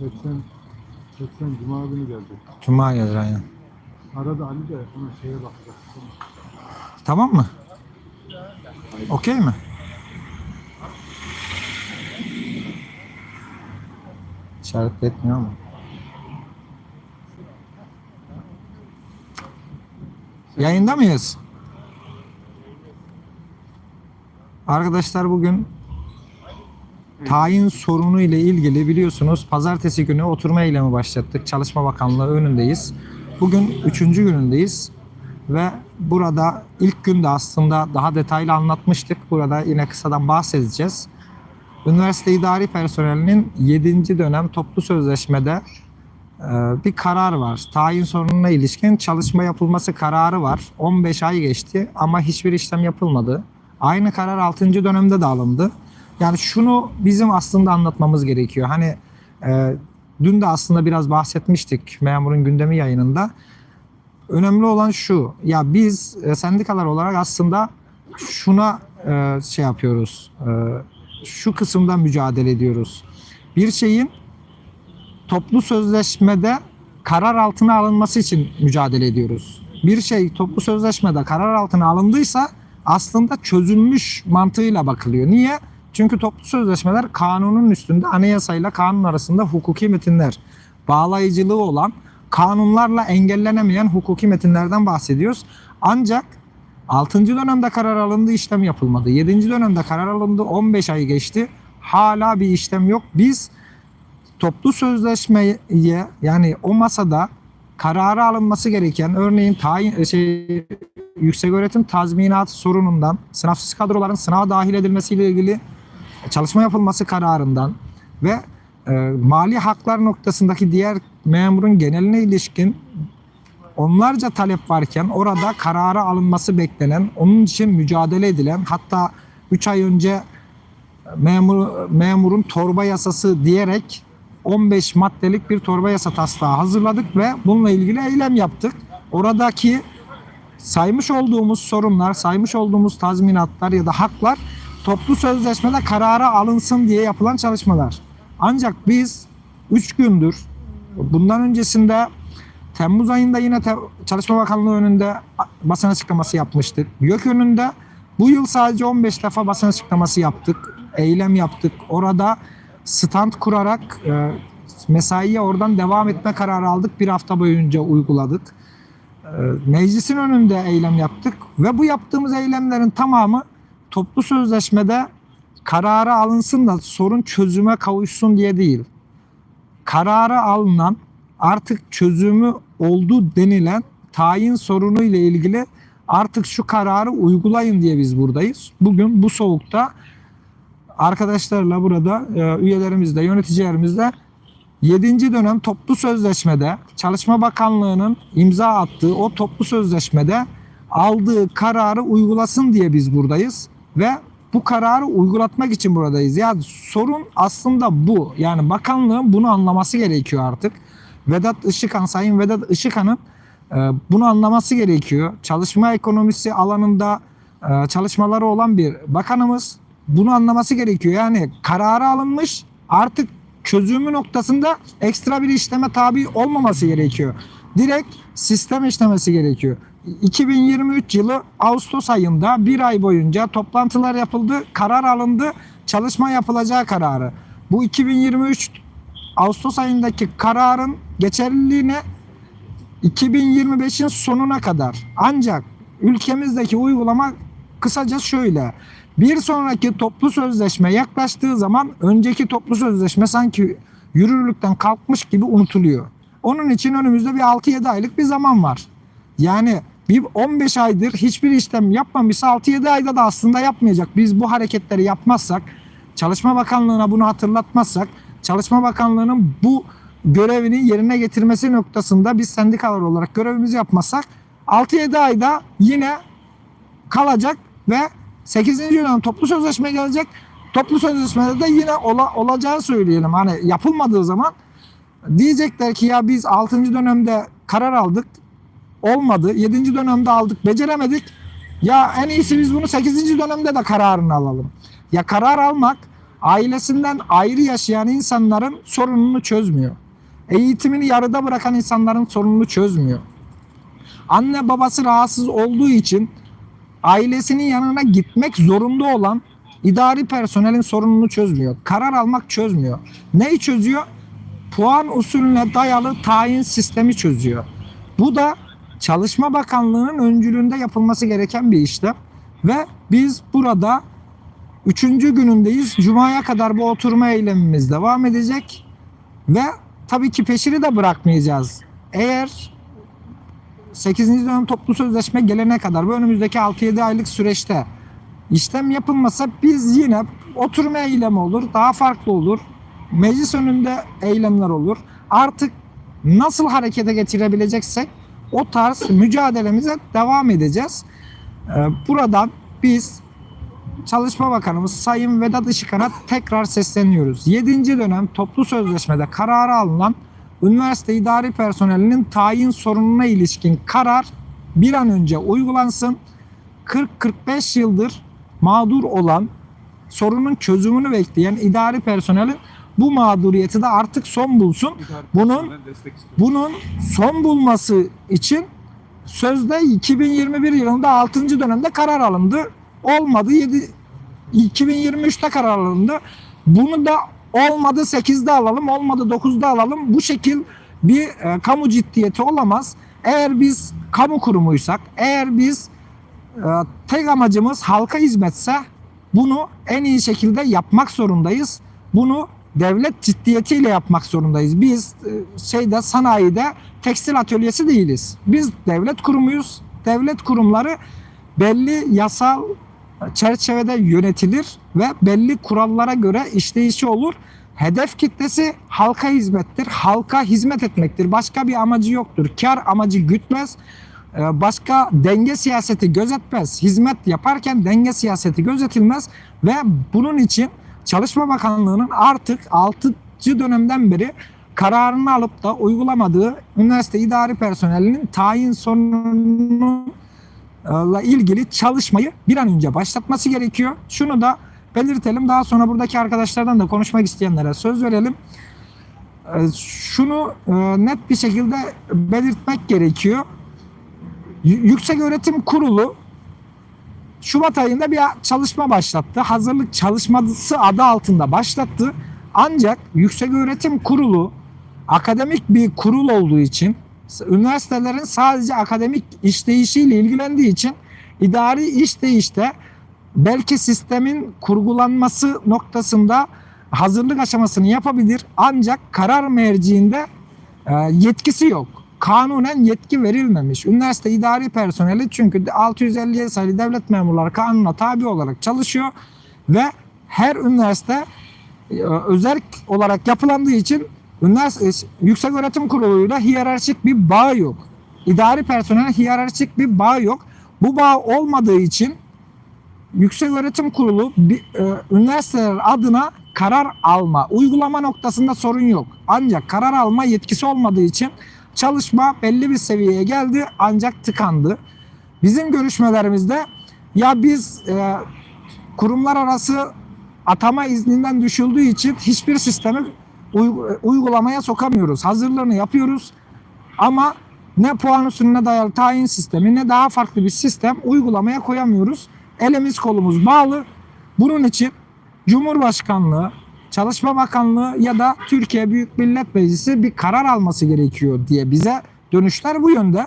Geçen, geçen Cuma günü geldi. Cuma gelir aynen. Arada Ali de ona şeye bakacak. Tamam mı? Okey mi? İşaret etmiyor ama. Yayında mıyız? Arkadaşlar bugün tayin sorunu ile ilgili biliyorsunuz pazartesi günü oturma eylemi başlattık. Çalışma Bakanlığı önündeyiz. Bugün üçüncü günündeyiz ve burada ilk günde aslında daha detaylı anlatmıştık. Burada yine kısadan bahsedeceğiz. Üniversite idari personelinin 7. dönem toplu sözleşmede e, bir karar var. Tayin sorununa ilişkin çalışma yapılması kararı var. 15 ay geçti ama hiçbir işlem yapılmadı. Aynı karar 6. dönemde de alındı. Yani şunu bizim aslında anlatmamız gerekiyor. Hani e, dün de aslında biraz bahsetmiştik memurun gündemi yayınında. Önemli olan şu. Ya biz e, sendikalar olarak aslında şuna e, şey yapıyoruz. E, şu kısımda mücadele ediyoruz. Bir şeyin toplu sözleşmede karar altına alınması için mücadele ediyoruz. Bir şey toplu sözleşmede karar altına alındıysa aslında çözülmüş mantığıyla bakılıyor. Niye? Çünkü toplu sözleşmeler kanunun üstünde anayasayla kanun arasında hukuki metinler. Bağlayıcılığı olan kanunlarla engellenemeyen hukuki metinlerden bahsediyoruz. Ancak 6. dönemde karar alındı işlem yapılmadı. 7. dönemde karar alındı 15 ay geçti. Hala bir işlem yok. Biz toplu sözleşmeye yani o masada kararı alınması gereken örneğin tayin şey yüksek öğretim tazminatı sorunundan sınavsız kadroların sınava dahil edilmesiyle ilgili çalışma yapılması kararından ve e, mali haklar noktasındaki diğer memurun geneline ilişkin onlarca talep varken orada karara alınması beklenen, onun için mücadele edilen hatta 3 ay önce memur, memurun torba yasası diyerek 15 maddelik bir torba yasa taslağı hazırladık ve bununla ilgili eylem yaptık. Oradaki saymış olduğumuz sorunlar, saymış olduğumuz tazminatlar ya da haklar toplu sözleşmede karara alınsın diye yapılan çalışmalar. Ancak biz 3 gündür bundan öncesinde Temmuz ayında yine te- Çalışma Bakanlığı önünde basın açıklaması yapmıştık. YÖK önünde bu yıl sadece 15 defa basın açıklaması yaptık. Eylem yaptık. Orada stand kurarak e, mesaiye oradan devam etme kararı aldık. Bir hafta boyunca uyguladık. E, meclisin önünde eylem yaptık ve bu yaptığımız eylemlerin tamamı toplu sözleşmede karara alınsın da sorun çözüme kavuşsun diye değil. Karara alınan artık çözümü oldu denilen tayin sorunu ile ilgili artık şu kararı uygulayın diye biz buradayız. Bugün bu soğukta arkadaşlarla burada e, üyelerimizle, yöneticilerimizle 7. dönem toplu sözleşmede Çalışma Bakanlığı'nın imza attığı o toplu sözleşmede aldığı kararı uygulasın diye biz buradayız ve bu kararı uygulatmak için buradayız. Yani sorun aslında bu. Yani bakanlığın bunu anlaması gerekiyor artık. Vedat Işıkhan, Sayın Vedat Işıkhan'ın e, bunu anlaması gerekiyor. Çalışma ekonomisi alanında e, çalışmaları olan bir bakanımız bunu anlaması gerekiyor. Yani kararı alınmış artık çözümü noktasında ekstra bir işleme tabi olmaması gerekiyor. Direkt sistem işlemesi gerekiyor. 2023 yılı Ağustos ayında bir ay boyunca toplantılar yapıldı, karar alındı, çalışma yapılacağı kararı. Bu 2023 Ağustos ayındaki kararın geçerliliğine 2025'in sonuna kadar. Ancak ülkemizdeki uygulama kısaca şöyle. Bir sonraki toplu sözleşme yaklaştığı zaman önceki toplu sözleşme sanki yürürlükten kalkmış gibi unutuluyor. Onun için önümüzde bir 6-7 aylık bir zaman var. Yani bir 15 aydır hiçbir işlem yapmamışsa 6-7 ayda da aslında yapmayacak. Biz bu hareketleri yapmazsak, Çalışma Bakanlığı'na bunu hatırlatmazsak, Çalışma Bakanlığı'nın bu görevini yerine getirmesi noktasında biz sendikalar olarak görevimizi yapmazsak 6-7 ayda yine kalacak ve 8. dönem toplu sözleşme gelecek. Toplu sözleşmede de yine ola, olacağı söyleyelim. Hani yapılmadığı zaman diyecekler ki ya biz 6. dönemde karar aldık. Olmadı. 7. dönemde aldık. Beceremedik. Ya en iyisi biz bunu 8. dönemde de kararını alalım. Ya karar almak ailesinden ayrı yaşayan insanların sorununu çözmüyor. Eğitimini yarıda bırakan insanların sorununu çözmüyor. Anne babası rahatsız olduğu için ailesinin yanına gitmek zorunda olan idari personelin sorununu çözmüyor. Karar almak çözmüyor. Neyi çözüyor? Puan usulüne dayalı tayin sistemi çözüyor. Bu da Çalışma Bakanlığı'nın öncülüğünde yapılması gereken bir işlem. Ve biz burada üçüncü günündeyiz. Cuma'ya kadar bu oturma eylemimiz devam edecek. Ve tabii ki peşini de bırakmayacağız. Eğer 8. dönem toplu sözleşme gelene kadar bu önümüzdeki 6-7 aylık süreçte işlem yapılmasa biz yine oturma eylemi olur, daha farklı olur. Meclis önünde eylemler olur. Artık nasıl harekete getirebileceksek o tarz mücadelemize devam edeceğiz. Ee, Buradan biz Çalışma Bakanımız Sayın Vedat Işıkhan'a tekrar sesleniyoruz. 7. dönem toplu sözleşmede kararı alınan üniversite idari personelinin tayin sorununa ilişkin karar bir an önce uygulansın. 40-45 yıldır mağdur olan sorunun çözümünü bekleyen idari personelin bu mağduriyeti de artık son bulsun. Bunun bunun son bulması için sözde 2021 yılında 6. dönemde karar alındı. Olmadı 7 2023'te karar alındı. Bunu da olmadı 8'de alalım, olmadı 9'da alalım. Bu şekil bir e, kamu ciddiyeti olamaz. Eğer biz kamu kurumuysak, eğer biz e, tek amacımız halka hizmetse bunu en iyi şekilde yapmak zorundayız. Bunu devlet ciddiyetiyle yapmak zorundayız. Biz e, şeyde sanayide tekstil atölyesi değiliz. Biz devlet kurumuyuz. Devlet kurumları belli yasal çerçevede yönetilir ve belli kurallara göre işleyişi olur. Hedef kitlesi halka hizmettir. Halka hizmet etmektir. Başka bir amacı yoktur. Kar amacı gütmez. Ee, Başka denge siyaseti gözetmez. Hizmet yaparken denge siyaseti gözetilmez ve bunun için Çalışma Bakanlığı'nın artık 6. dönemden beri kararını alıp da uygulamadığı üniversite idari personelinin tayin sorununu ile ilgili çalışmayı bir an önce başlatması gerekiyor. Şunu da belirtelim. Daha sonra buradaki arkadaşlardan da konuşmak isteyenlere söz verelim. Ee, Şunu e, net bir şekilde belirtmek gerekiyor. Yüksek Öğretim Kurulu Şubat ayında bir çalışma başlattı. Hazırlık çalışması adı altında başlattı. Ancak Yüksek Öğretim Kurulu akademik bir kurul olduğu için üniversitelerin sadece akademik işleyişiyle ilgilendiği için idari işleyişte belki sistemin kurgulanması noktasında hazırlık aşamasını yapabilir ancak karar merciinde e, yetkisi yok. Kanunen yetki verilmemiş. Üniversite idari personeli çünkü 657 sayılı devlet memurları kanuna tabi olarak çalışıyor ve her üniversite e, özel olarak yapılandığı için üniversite yüksek öğretim kuruluyla hiyerarşik bir bağ yok. İdari personel hiyerarşik bir bağ yok. Bu bağ olmadığı için Yüksek Öğretim Kurulu bir, e, üniversiteler adına karar alma, uygulama noktasında sorun yok. Ancak karar alma yetkisi olmadığı için çalışma belli bir seviyeye geldi ancak tıkandı. Bizim görüşmelerimizde ya biz e, kurumlar arası atama izninden düşüldüğü için hiçbir sistemi uygu- uygulamaya sokamıyoruz. Hazırlığını yapıyoruz ama ne puan usulüne dayalı tayin sistemi ne daha farklı bir sistem uygulamaya koyamıyoruz. Elimiz kolumuz bağlı. Bunun için Cumhurbaşkanlığı, Çalışma Bakanlığı ya da Türkiye Büyük Millet Meclisi bir karar alması gerekiyor diye bize dönüşler bu yönde.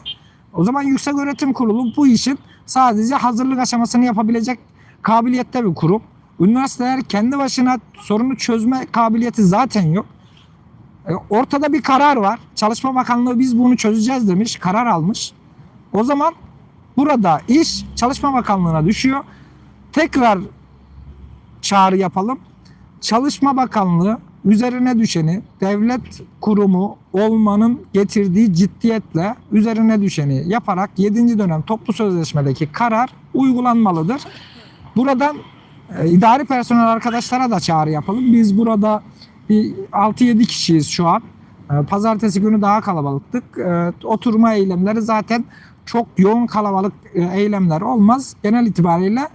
O zaman Yüksek Öğretim Kurulu bu işin sadece hazırlık aşamasını yapabilecek kabiliyette bir kurum. Üniversiteler kendi başına sorunu çözme kabiliyeti zaten yok. E, Ortada bir karar var. Çalışma Bakanlığı biz bunu çözeceğiz demiş, karar almış. O zaman burada iş Çalışma Bakanlığı'na düşüyor. Tekrar çağrı yapalım. Çalışma Bakanlığı üzerine düşeni devlet kurumu olmanın getirdiği ciddiyetle üzerine düşeni yaparak 7. dönem toplu sözleşmedeki karar uygulanmalıdır. Buradan e, idari personel arkadaşlara da çağrı yapalım. Biz burada bir 6-7 kişiyiz şu an. E, Pazartesi günü daha kalabalıktık. E, Oturma eylemleri zaten çok yoğun kalabalık e, eylemler olmaz. Genel itibariyle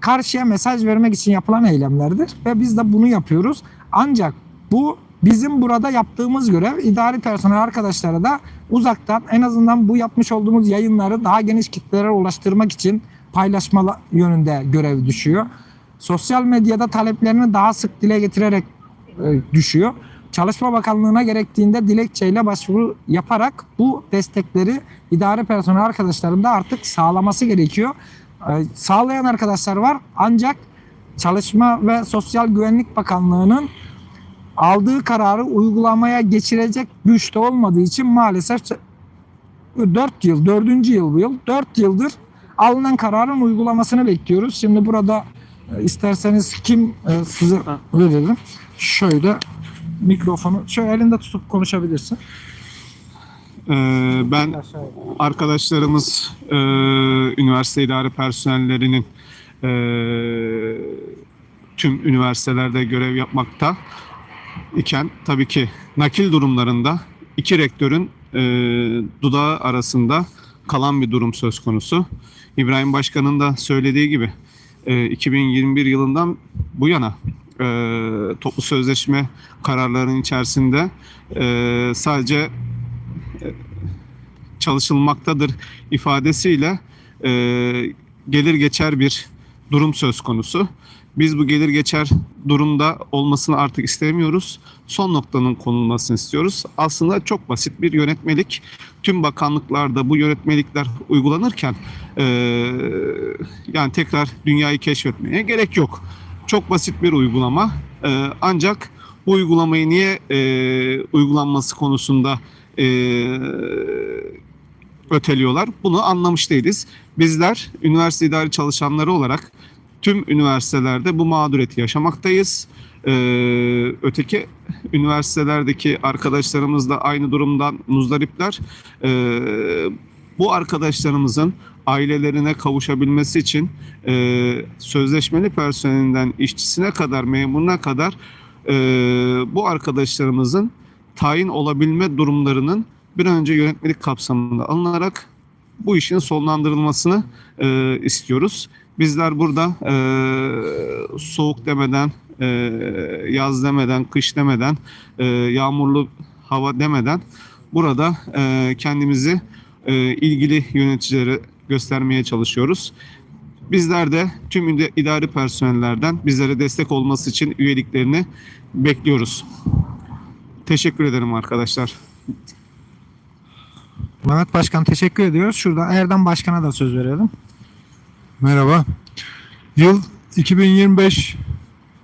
karşıya mesaj vermek için yapılan eylemlerdir ve biz de bunu yapıyoruz. Ancak bu bizim burada yaptığımız görev idari personel arkadaşlara da uzaktan en azından bu yapmış olduğumuz yayınları daha geniş kitlelere ulaştırmak için paylaşma yönünde görev düşüyor. Sosyal medyada taleplerini daha sık dile getirerek e, düşüyor. Çalışma Bakanlığı'na gerektiğinde dilekçeyle başvuru yaparak bu destekleri idari personel arkadaşların da artık sağlaması gerekiyor. Ee, Sağlayan arkadaşlar var ancak Çalışma ve Sosyal Güvenlik Bakanlığı'nın aldığı kararı uygulamaya geçirecek güçte olmadığı için maalesef 4 yıl, 4. yıl bu yıl, 4 yıldır alınan kararın uygulamasını bekliyoruz. Şimdi burada e, isterseniz kim e, size verelim. Şöyle mikrofonu şöyle elinde tutup konuşabilirsin. Ee, ben arkadaşlarımız e, üniversite idare personellerinin e, tüm üniversitelerde görev yapmakta iken tabii ki nakil durumlarında iki rektörün e, dudağı arasında kalan bir durum söz konusu. İbrahim Başkan'ın da söylediği gibi e, 2021 yılından bu yana e, toplu sözleşme kararlarının içerisinde e, sadece çalışılmaktadır ifadesiyle e, gelir geçer bir durum söz konusu. Biz bu gelir geçer durumda olmasını artık istemiyoruz. Son noktanın konulmasını istiyoruz. Aslında çok basit bir yönetmelik. Tüm bakanlıklarda bu yönetmelikler uygulanırken e, yani tekrar dünyayı keşfetmeye gerek yok. Çok basit bir uygulama. E, ancak bu uygulamayı niye e, uygulanması konusunda e, öteliyorlar. Bunu anlamış değiliz. Bizler üniversite idari çalışanları olarak tüm üniversitelerde bu mağduriyeti yaşamaktayız. Ee, öteki üniversitelerdeki arkadaşlarımız da aynı durumdan muzdaripler. Ee, bu arkadaşlarımızın ailelerine kavuşabilmesi için e, sözleşmeli personelinden işçisine kadar, memuruna kadar e, bu arkadaşlarımızın tayin olabilme durumlarının bir önce yönetmelik kapsamında alınarak bu işin sonlandırılmasını e, istiyoruz. Bizler burada e, soğuk demeden, e, yaz demeden, kış demeden, e, yağmurlu hava demeden burada e, kendimizi e, ilgili yöneticilere göstermeye çalışıyoruz. Bizler de tüm idari personellerden bizlere destek olması için üyeliklerini bekliyoruz. Teşekkür ederim arkadaşlar. Mehmet Başkan teşekkür ediyoruz. Şurada Erdem Başkan'a da söz verelim. Merhaba. Yıl 2025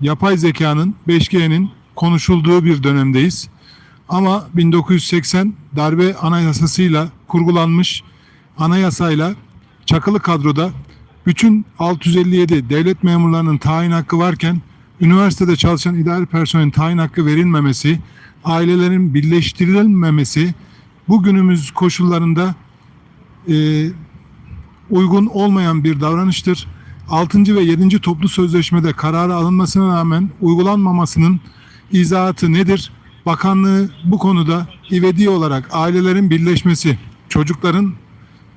yapay zekanın 5G'nin konuşulduğu bir dönemdeyiz. Ama 1980 darbe anayasasıyla kurgulanmış anayasayla çakılı kadroda bütün 657 devlet memurlarının tayin hakkı varken üniversitede çalışan idari personelin tayin hakkı verilmemesi, ailelerin birleştirilmemesi bugünümüz koşullarında e, uygun olmayan bir davranıştır. 6. ve 7. toplu sözleşmede kararı alınmasına rağmen uygulanmamasının izahatı nedir? Bakanlığı bu konuda ivedi olarak ailelerin birleşmesi, çocukların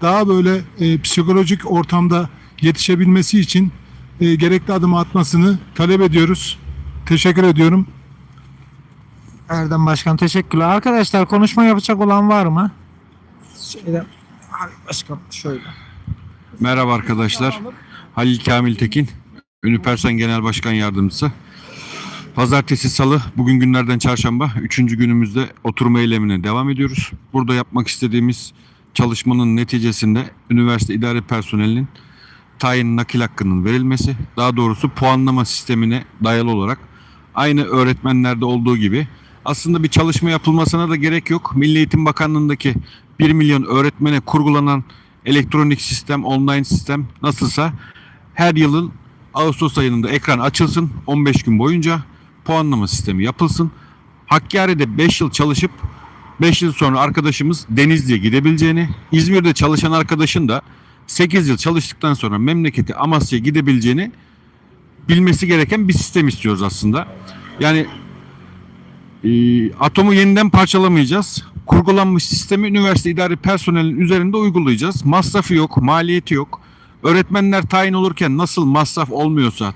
daha böyle e, psikolojik ortamda yetişebilmesi için e, gerekli adımı atmasını talep ediyoruz. Teşekkür ediyorum. Erdem Başkan teşekkürler. Arkadaşlar konuşma yapacak olan var mı? Şeyden, Ali Başkan şöyle. Merhaba arkadaşlar. Halil Kamil Tekin, Ünüpersen Genel Başkan Yardımcısı. Pazartesi, salı, bugün günlerden çarşamba. Üçüncü günümüzde oturma eylemine devam ediyoruz. Burada yapmak istediğimiz çalışmanın neticesinde üniversite idare personelinin tayin nakil hakkının verilmesi, daha doğrusu puanlama sistemine dayalı olarak aynı öğretmenlerde olduğu gibi aslında bir çalışma yapılmasına da gerek yok. Milli Eğitim Bakanlığı'ndaki 1 milyon öğretmene kurgulanan elektronik sistem, online sistem nasılsa her yılın Ağustos ayında ekran açılsın 15 gün boyunca puanlama sistemi yapılsın. Hakkari'de 5 yıl çalışıp 5 yıl sonra arkadaşımız Denizli'ye gidebileceğini, İzmir'de çalışan arkadaşın da 8 yıl çalıştıktan sonra memleketi Amasya'ya gidebileceğini bilmesi gereken bir sistem istiyoruz aslında. Yani e, atomu yeniden parçalamayacağız. Kurgulanmış sistemi üniversite idari personelin üzerinde uygulayacağız. Masrafı yok, maliyeti yok. Öğretmenler tayin olurken nasıl masraf olmuyorsa,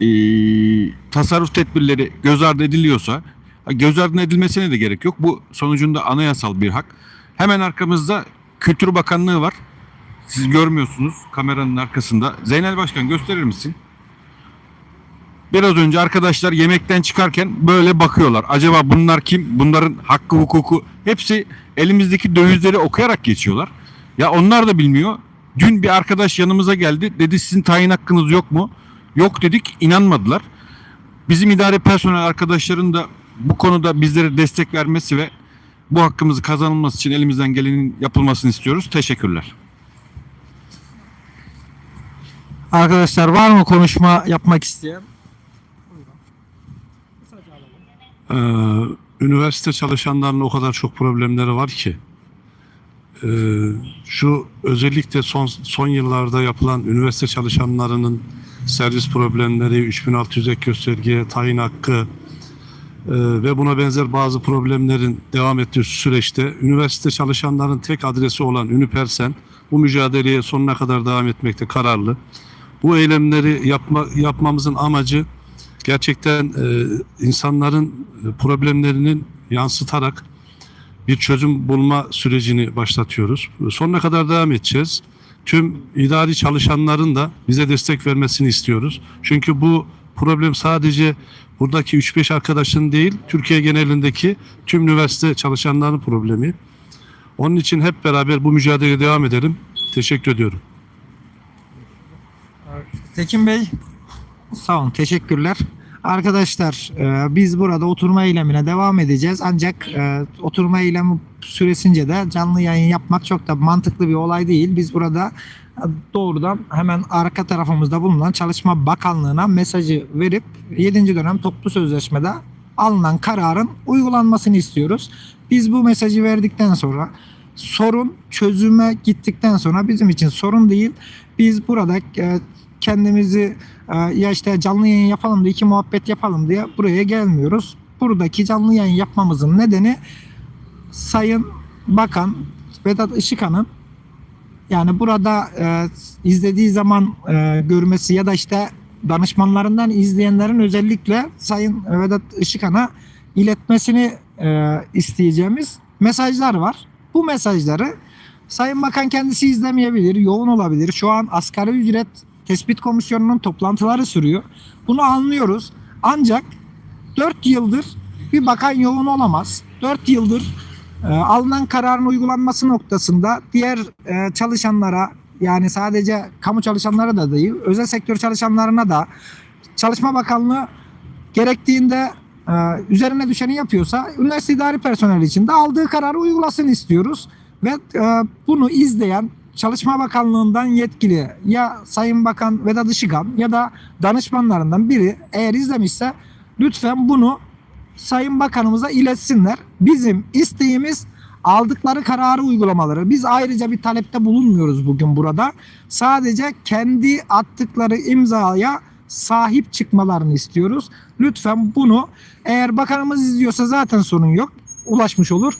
eee, tasarruf tedbirleri göz ardı ediliyorsa, göz ardı edilmesine de gerek yok. Bu sonucunda anayasal bir hak. Hemen arkamızda Kültür Bakanlığı var. Siz görmüyorsunuz kameranın arkasında. Zeynel Başkan gösterir misin? Biraz önce arkadaşlar yemekten çıkarken böyle bakıyorlar. Acaba bunlar kim? Bunların hakkı hukuku hepsi elimizdeki dövizleri okuyarak geçiyorlar. Ya onlar da bilmiyor. Dün bir arkadaş yanımıza geldi. Dedi sizin tayin hakkınız yok mu? Yok dedik. inanmadılar. Bizim idare personel arkadaşların da bu konuda bizlere destek vermesi ve bu hakkımızı kazanılması için elimizden gelenin yapılmasını istiyoruz. Teşekkürler. Arkadaşlar var mı konuşma yapmak isteyen? Ee, üniversite çalışanlarının o kadar çok problemleri var ki. Ee, şu özellikle son son yıllarda yapılan üniversite çalışanlarının servis problemleri, 3600 ek gösterge, tayin hakkı e, ve buna benzer bazı problemlerin devam ettiği süreçte üniversite çalışanların tek adresi olan Ünipersen bu mücadeleye sonuna kadar devam etmekte kararlı. Bu eylemleri yapma, yapmamızın amacı gerçekten e, insanların e, problemlerinin yansıtarak bir çözüm bulma sürecini başlatıyoruz. Sonuna kadar devam edeceğiz. Tüm idari çalışanların da bize destek vermesini istiyoruz. Çünkü bu problem sadece buradaki 3-5 arkadaşın değil, Türkiye genelindeki tüm üniversite çalışanların problemi. Onun için hep beraber bu mücadeleye devam edelim. Teşekkür ediyorum. Tekin Bey sağ olun teşekkürler. Arkadaşlar e, biz burada oturma eylemine devam edeceğiz. Ancak e, oturma eylemi süresince de canlı yayın yapmak çok da mantıklı bir olay değil. Biz burada doğrudan hemen arka tarafımızda bulunan Çalışma Bakanlığı'na mesajı verip 7. dönem toplu sözleşmede alınan kararın uygulanmasını istiyoruz. Biz bu mesajı verdikten sonra sorun çözüme gittikten sonra bizim için sorun değil. Biz burada e, kendimizi e, ya işte canlı yayın yapalım diye iki muhabbet yapalım diye buraya gelmiyoruz. Buradaki canlı yayın yapmamızın nedeni Sayın Bakan Vedat Işıkhan'ın yani burada e, izlediği zaman e, görmesi ya da işte danışmanlarından izleyenlerin özellikle Sayın Vedat Işıkhan'a iletmesini e, isteyeceğimiz mesajlar var. Bu mesajları Sayın Bakan kendisi izlemeyebilir, yoğun olabilir. Şu an asgari ücret tespit komisyonunun toplantıları sürüyor. Bunu anlıyoruz. Ancak 4 yıldır bir bakan yoğun olamaz. 4 yıldır e, alınan kararın uygulanması noktasında diğer e, çalışanlara yani sadece kamu çalışanları da değil, özel sektör çalışanlarına da Çalışma Bakanlığı gerektiğinde e, üzerine düşeni yapıyorsa üniversite idari personeli için de aldığı kararı uygulasın istiyoruz. Ve e, bunu izleyen Çalışma Bakanlığı'ndan yetkili ya Sayın Bakan Vedat Işıkhan ya da danışmanlarından biri eğer izlemişse lütfen bunu Sayın Bakanımıza iletsinler. Bizim isteğimiz aldıkları kararı uygulamaları. Biz ayrıca bir talepte bulunmuyoruz bugün burada. Sadece kendi attıkları imzaya sahip çıkmalarını istiyoruz. Lütfen bunu eğer bakanımız izliyorsa zaten sorun yok. Ulaşmış olur.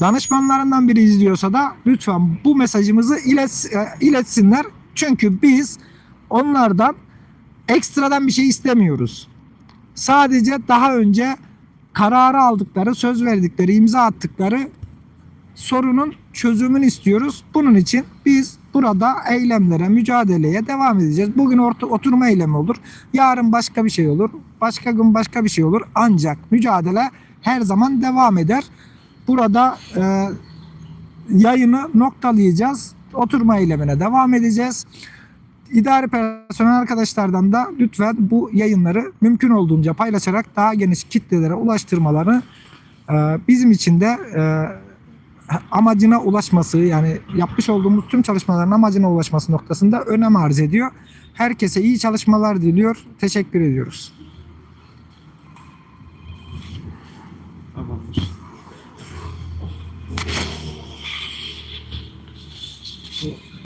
Danışmanlarından biri izliyorsa da lütfen bu mesajımızı ilet, e, iletsinler. Çünkü biz onlardan ekstradan bir şey istemiyoruz. Sadece daha önce kararı aldıkları, söz verdikleri, imza attıkları sorunun çözümünü istiyoruz. Bunun için biz burada eylemlere, mücadeleye devam edeceğiz. Bugün orta, oturma eylemi olur. Yarın başka bir şey olur. Başka gün başka bir şey olur. Ancak mücadele her zaman devam eder. Burada e, yayını noktalayacağız. Oturma eylemine devam edeceğiz. İdari personel arkadaşlardan da lütfen bu yayınları mümkün olduğunca paylaşarak daha geniş kitlelere ulaştırmaları e, bizim için de e, amacına ulaşması yani yapmış olduğumuz tüm çalışmaların amacına ulaşması noktasında önem arz ediyor. Herkese iyi çalışmalar diliyor. Teşekkür ediyoruz.